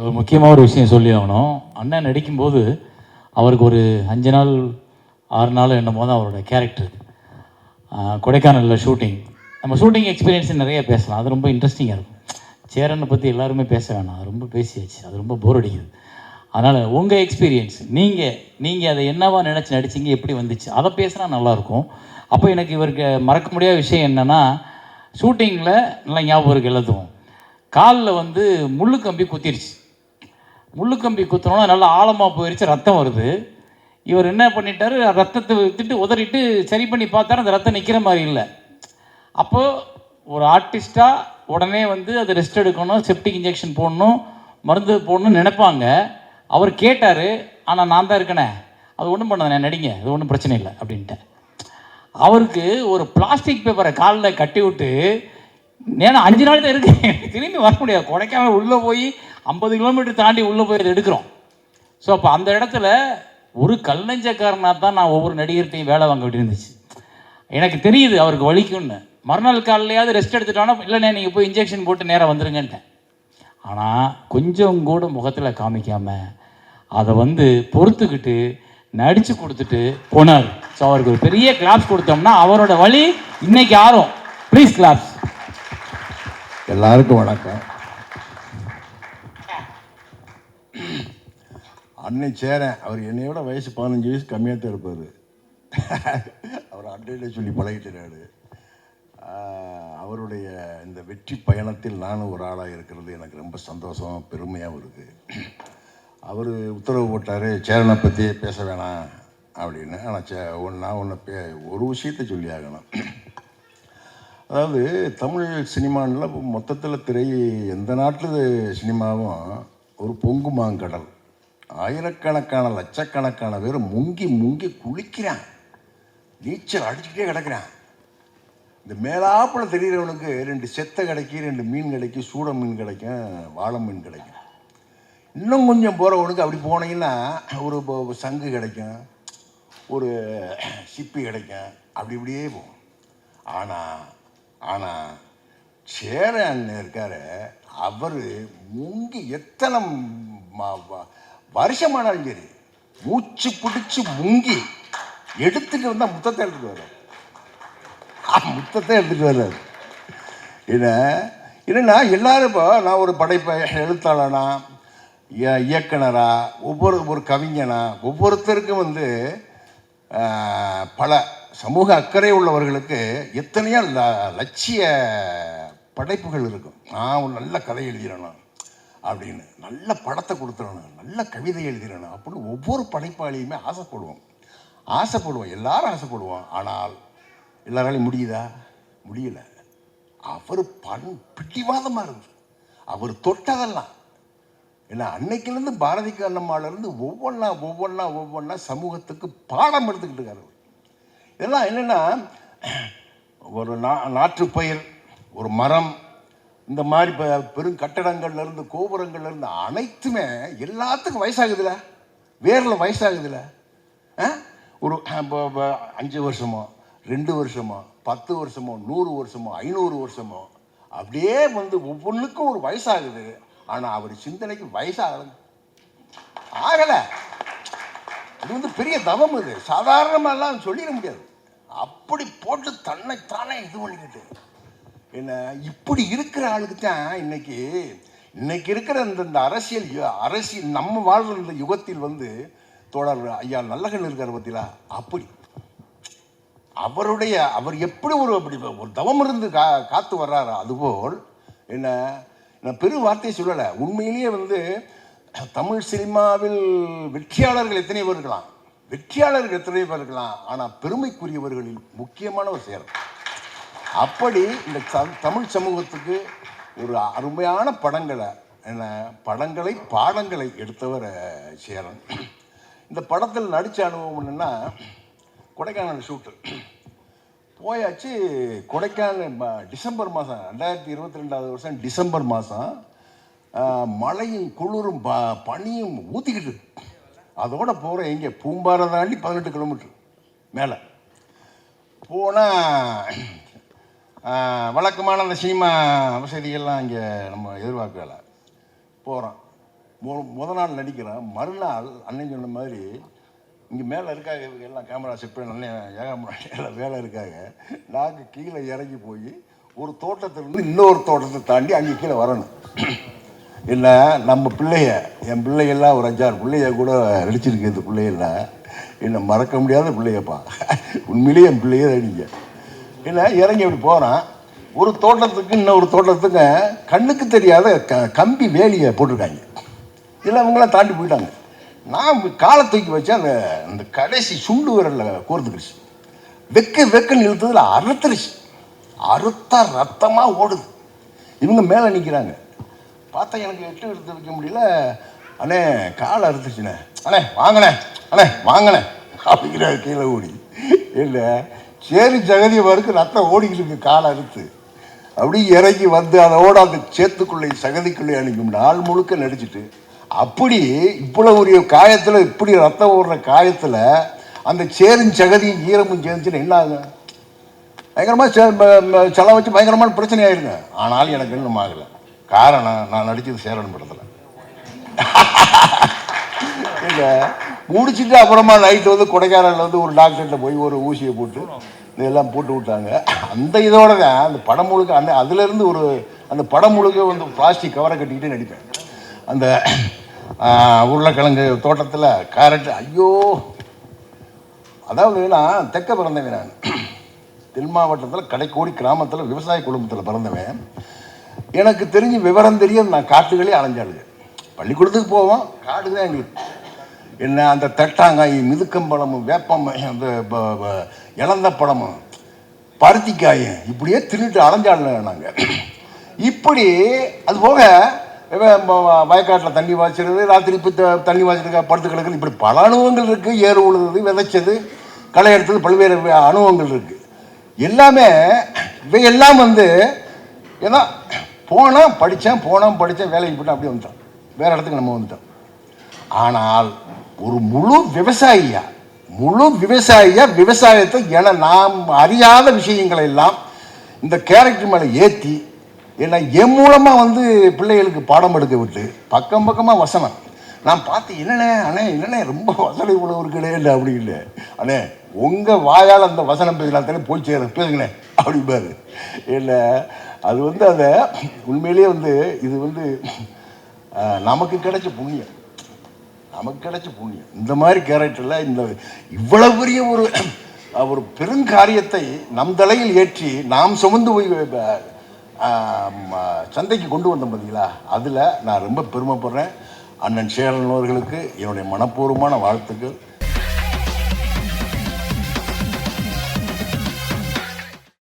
ஒரு முக்கியமாக ஒரு விஷயம் சொல்லி ஆகணும். அண்ணன் நடிக்கும்போது அவருக்கு ஒரு அஞ்சு நாள் ஆறு நாள் என்னும் போது அவரோட கேரக்டர் கொடைக்கானலில் ஷூட்டிங் நம்ம ஷூட்டிங் எக்ஸ்பீரியன்ஸ் நிறைய பேசலாம். அது ரொம்ப இன்ட்ரெஸ்டிங்காக இருக்கும். சேரனை பற்றி எல்லாருமே பேச வேணாம். அது ரொம்ப பேசியாச்சு. அது ரொம்ப போர் அடிக்குது. அதனால் உங்கள் எக்ஸ்பீரியன்ஸ் நீங்கள் நீங்கள் அதை என்னவா நினச்சி நடிச்சிங்க எப்படி வந்துச்சு? அதை பேசினா நல்லாயிருக்கும். அப்போ எனக்கு இவருக்கு மறக்க முடியாத விஷயம் என்னென்னா ஷூட்டிங்கில் நல்லா ஞாபகம் இருக்கு எல்லாத்துக்கும். காலில் வந்து முள்ளு கம்பி குத்திருச்சு. முள்ளு கம்பி குத்தினோன்னா நல்லா ஆழமாக போயிடுச்சு ரத்தம் வருது. இவர் என்ன பண்ணிட்டாரு? ரத்தத்தை விற்றுட்டு உதறிட்டு சரி பண்ணி பார்த்தாரு அந்த ரத்தம் நிற்கிற மாதிரி இல்லை. அப்போது ஒரு ஆர்டிஸ்ட்டாக உடனே வந்து அது ரெஸ்ட் எடுக்கணும் செப்டிக் இன்ஜெக்ஷன் போடணும் மருந்து போடணும்னு நினைப்பாங்க. அவர் கேட்டார் ஆனால் நான் தான் இருக்கனே. அது ஒன்றும் பண்ணாத நடிங்க அது ஒன்றும் பிரச்சனை இல்லை அப்படின்ட்டேன் அவருக்கு ஒரு பிளாஸ்டிக் பேப்பரை காலில் கட்டி விட்டு ஏன்னா அஞ்சு நாள் தான் இருக்கேன் எனக்கு திரும்பி வர முடியாது. கொடைக்கானல் உள்ளே போய் ஐம்பது கிலோமீட்டர் தாண்டி உள்ளே போய் அதை எடுக்கிறோம். ஸோ அப்போ அந்த இடத்துல ஒரு கல்லஞ்சக்காரனாக தான் நான் ஒவ்வொரு நடிகர்கிட்டையும் வேலை வாங்க வேண்டியிருந்துச்சு. எனக்கு தெரியுது அவருக்கு வலிக்கும்னு. மறுநாள் காலையிலையாவது ரெஸ்ட் எடுத்துட்டோன்னா இல்லைண்ணே நீங்கள் போய் இன்ஜெக்ஷன் போட்டு நேராக வந்துருங்கன்ட்டேன். ஆனால் கொஞ்சம் கூட முகத்தில் காமிக்காமல் அதை வந்து பொறுத்துக்கிட்டு நடித்து கொடுத்துட்டு போனார். ஸோ அவருக்கு ஒரு பெரிய கிளாப்ஸ் கொடுத்தோம்னா அவரோட வழி இன்னைக்கு ஆறும். ப்ளீஸ் கிளாப்ஸ் எல்லாருக்கும் வணக்கம். அண்ணன் சேரன் அவர் என்னையோட வயசு பதினஞ்சு வயசு கம்மியாக தான் இருப்பார். அவர் அன்னையில சொல்லி பழகிட்டுறாரு அவருடைய இந்த வெற்றி பயணத்தில் நானும் ஒரு ஆளாக இருக்கிறது எனக்கு ரொம்ப சந்தோஷம் பெருமையாகவும் இருக்குது அவர் உத்தரவு போட்டார் சேரனை பற்றி பேச வேணாம் அப்படின்னு. ஆனால் சே ஒன்று நான் ஒன்று பே ஒரு விஷயத்தை சொல்லி ஆகணும். அதாவது தமிழ் சினிமானில் மொத்தத்தில் திரை எந்த நாட்டு சினிமாவும் ஒரு பொங்கு மாங்கடல். ஆயிரக்கணக்கான லட்சக்கணக்கான பேர் முங்கி முங்கி குளிக்கிறான். நீச்சல் அடிச்சுக்கிட்டே கிடக்கிறான். இந்த மேலாப்பில் தெரிகிறவனுக்கு ரெண்டு செத்தை கிடைக்கும் ரெண்டு மீன் கிடைக்கும் சூட மீன் கிடைக்கும் வாழை மீன் கிடைக்கும். இன்னும் கொஞ்சம் போகிறவனுக்கு அப்படி போனீங்கன்னா ஒரு சங்கு கிடைக்கும் ஒரு சிப்பி கிடைக்கும். அப்படி இப்படியே போகும். ஆனால் ஆனால் சேர அண்ணன் இருக்காரு. அவர் முங்கி எத்தனை வருஷமானாலும் சரி மூச்சு பிடிச்சி முங்கி எடுத்துட்டு வந்தால் முத்தத்தை எடுத்துட்டு வர்றார். முத்தத்தை எடுத்துட்டு வர்றார். என்ன என்னென்னா எல்லாரும் இப்போ நான் ஒரு படைப்பை எழுத்தாளனா இயக்குனரா ஒவ்வொரு ஒரு கவிஞனா ஒவ்வொருத்தருக்கும் வந்து பல சமூக அக்கறை உள்ளவர்களுக்கு எத்தனையோ ல- லட்சிய படைப்புகள் இருக்கும். நான் ஒரு நல்ல கதை எழுதிடணும் அப்படின்னு நல்ல படத்தை கொடுத்துடணும் நல்ல கவிதை எழுதிடணும் அப்படின்னு ஒவ்வொரு படைப்பாளியுமே ஆசைப்படுவோம். ஆசைப்படுவோம் எல்லாரும் ஆசைப்படுவோம். ஆனால் எல்லாராலையும் முடியுதா? முடியல. அவர் பண் பிடிவாதமாக இருந்தது அவர் தொட்டதெல்லாம். ஏன்னா அன்னைக்கிலேருந்து பாரதி கண்ணம்மாலேருந்து ஒவ்வொன்றா ஒவ்வொன்றா ஒவ்வொன்றா சமூகத்துக்கு பாடம் எடுத்துக்கிட்டு இருக்காரு இதெல்லாம் என்னென்னா ஒரு நா நாற்றுப்பயிர் ஒரு மரம் இந்த மாதிரி இப்போ பெரும் கட்டடங்கள்லேருந்து கோபுரங்கள்லேருந்து அனைத்துமே எல்லாத்துக்கும் வயசாகுதுல? வேரில் வயசாகுதுல? ஆ? ஒரு இப்போ இப்போ அஞ்சு வருஷமோ ரெண்டு வருஷமோ பத்து வருஷமோ நூறு வருஷமோ ஐநூறு வருஷமோ அப்படியே வந்து ஒவ்வொன்றுக்கும் ஒரு வயசாகுது. ஆனால் அவர் சிந்தனைக்கு வயசாகல. ஆகலை. இது வந்து பெரிய தவம் இது. எல்லாம் சொல்லிட முடியாது. அப்படி போட்டு தன்னைத்தானே இது பண்ணிக்கிட்டு. என்ன இப்படி இருக்கிற ஆளுக்கு தான் இன்னைக்கு இன்னைக்கு இருக்கிற இந்த இந்த அரசியல் யு- அரசியல் நம்ம வாழ்கிற இந்த யுகத்தில் வந்து தோழர் ஐயா நல்லகன் இருக்கார் பார்த்தீங்களா அப்படி. அவருடைய அவர் எப்படி ஒரு அப்படி ஒரு தவம் இருந்து கா காத்து வர்றாரோ அதுபோல் என்ன நான் பெரு வார்த்தையை சொல்லலை. உண்மையிலேயே வந்து தமிழ் சினிமாவில் வெற்றியாளர்கள் எத்தனை பேர் இருக்கலாம். வெற்றியாளர்கள் எத்தனை பேர் இருக்கலாம். ஆனால் பெருமைக்குரியவர்களில் முக்கியமானவர் சேரும் அப்படி இந்த ச- தமிழ் சமூகத்துக்கு ஒரு அருமையான படங்களை என்ன படங்களை பாடங்களை எடுத்தவர் சேரன். இந்த படத்தில் நடித்த அனுபவம் என்னென்னா கொடைக்கானல் ஷூட்டு போயாச்சு கொடைக்கானல் டிசம்பர் மாதம் ரெண்டாயிரத்தி இருபத்தி ரெண்டாவது வருஷம் டிசம்பர் மாதம் மழையும் குளிரும் ப பனியும் ஊற்றிக்கிட்டு அதோட போகிற எங்கே பூம்பாறை தாண்டி பதினெட்டு கிலோமீட்டர் மேலே. போனால் வழக்கமான அந்த சினிமா வசதிகள்லாம் இங்கே நம்ம எதிர்பார்க்கல. போகிறோம் மு முத நாள் நடிக்கிறோம் மறுநாள் அண்ணன் சொன்ன மாதிரி இங்கே மேலே இருக்காங்க இவங்க எல்லாம் கேமரா செட் பண்ணி அண்ணன் ஏகாம எல்லாம் வேலை இருக்காங்க நாங்கள் கீழே இறங்கி போய் ஒரு தோட்டத்திலிருந்து இன்னொரு தோட்டத்தை தாண்டி அங்கே கீழே வரணும். என்ன நம்ம பிள்ளைய என் பிள்ளைகள்லாம் ஒரு அஞ்சாறு பிள்ளைய கூட அடிச்சிருக்கு இந்த பிள்ளைகள்லாம் என்னை மறக்க முடியாத பிள்ளையப்பா. உண்மையிலேயே என் பிள்ளையே நடிங்க என்ன இறங்கி அப்படி போகிறான் ஒரு தோட்டத்துக்கு இன்னொரு தோட்டத்துக்கு கண்ணுக்கு தெரியாத க கம்பி வேலியை போட்டிருக்காங்க. இதில் அவங்களாம் தாண்டி போயிட்டாங்க. நான் காலை தூக்கி வச்சு அந்த அந்த கடைசி சுண்டு விரலில் கோர்த்துக்கிடுச்சு. வெக்க வெக்கன்னு இழுத்ததில் அறுத்துருச்சு. அறுத்த ரத்தமாக ஓடுது. இவங்க மேலே நிற்கிறாங்க பார்த்தா எனக்கு எட்டு எடுத்து வைக்க முடியல. அண்ணே காலை அறுத்துச்சுண்ணே. அண்ணே வாங்கண்ணே. அண்ணே வாங்கண்ணே. அப்படிங்கிற கீழே ஓடி. இல்லை சேரி ஜெகதி வரைக்கும் ரத்தம் ஓடிக்கிட்டு இருக்கு காலை அறுத்து. அப்படி இறங்கி வந்து அதோட அந்த சேத்துக்குள்ளே சகதிக்குள்ளே அழிக்கும் நாள் முழுக்க நடிச்சிட்டு. அப்படி இவ்வளோ ஒரு காயத்தில் இப்படி ரத்தம் ஓடுற காயத்தில் அந்த சேரும் சகதியும் ஈரமும் சேர்ந்துச்சுன்னா என்ன ஆகும் பயங்கரமாக செலவு வச்சு பயங்கரமான பிரச்சனை ஆயிருங்க ஆனாலும் எனக்கு இன்னும் ஆகலை. காரணம் நான் நடித்தது சேரன் படத்தில். இல்லை முடிச்சுட்டு அப்புறமா நைட்டு வந்து கொடைக்கானலில் வந்து ஒரு டாக்டர்கிட்ட போய் ஒரு ஊசியை போட்டு இதெல்லாம் போட்டு விட்டாங்க. அந்த இதோட தான் அந்த படம் முழுக்க அந்த அதுலேருந்து ஒரு அந்த படம் முழுக்க வந்து பிளாஸ்டிக் கவரை கட்டிக்கிட்டு நடிப்பேன். அந்த உருளைக்கிழங்கு தோட்டத்தில் கேரட் ஐயோ! அதாவது நான் தெக்க பிறந்தவன் நான். தென் மாவட்டத்தில் கடைக்கோடி கிராமத்தில் விவசாய குடும்பத்தில் பிறந்தவன். எனக்கு தெரிஞ்சு விவரம் தெரியும் நான் காட்டுகளே அலைஞ்சாளுங்க. பள்ளிக்கூடத்துக்கு போவோம் காடு தான் எங்களுக்கு. என்ன அந்த தட்டாங்காய் மிதுக்கம்பழமும் வேப்பம் அந்த இழந்த இளந்த பழமும் பருத்திக்காயும் இப்படியே தின்னுட்டு அலைஞ்சாடல நாங்கள் இப்படி அது போக வயக்காட்டில் தண்ணி வாய்ச்சிறது ராத்திரி இப்போ த- தண்ணி வாய்ச்சிருக்கா படுத்து கிடக்குது. இப்படி பல அனுபவங்கள் இருக்குது ஏறு உழுது விதைச்சது களை எடுத்தது பல்வேறு அனுபவங்கள் இருக்குது எல்லாமே இவையெல்லாம் வந்து ஏன்னா போனால் படித்தேன் போனால் படித்தேன் வேலைக்கு போட்டேன் அப்படியே வந்துட்டோம். வேறு இடத்துக்கு நம்ம வந்துட்டோம். ஆனால் ஒரு முழு விவசாயியா முழு விவசாயியா விவசாயத்தை என நாம் அறியாத விஷயங்களை எல்லாம் இந்த கேரக்டர் மேலே ஏற்றி ஏன்னா என் மூலமாக வந்து பிள்ளைகளுக்கு பாடம் எடுக்க விட்டு பக்கம் பக்கமாக வசனம். நான் பார்த்து என்னண்ணே அண்ணே என்னண்ணே ரொம்ப வசதி இவ்வளோ இருக்குடே இல்லை அப்படி இல்லை அண்ணே உங்கள் வாயால் அந்த வசனம் பேசலாம் தானே போய் சேர பேசுங்கண்ணே அப்படிம்பாரு. இல்லை அது வந்து அதை உண்மையிலேயே வந்து இது வந்து நமக்கு கிடைச்ச புண்ணியம். நமக்கு கிடைச்ச புண்ணியம். இந்த மாதிரி கேரக்டரில் இந்த இவ்வளவு பெரிய ஒரு ஒரு பெருங்காரியத்தை நம் தலையில் ஏற்றி நாம் சுமந்து போய் சந்தைக்கு கொண்டு வந்தோம் பார்த்தீங்களா அதில் நான் ரொம்ப பெருமைப்படுறேன். அண்ணன் சேரன் அவர்களுக்கு என்னுடைய மனப்பூர்வமான வாழ்த்துக்கள்.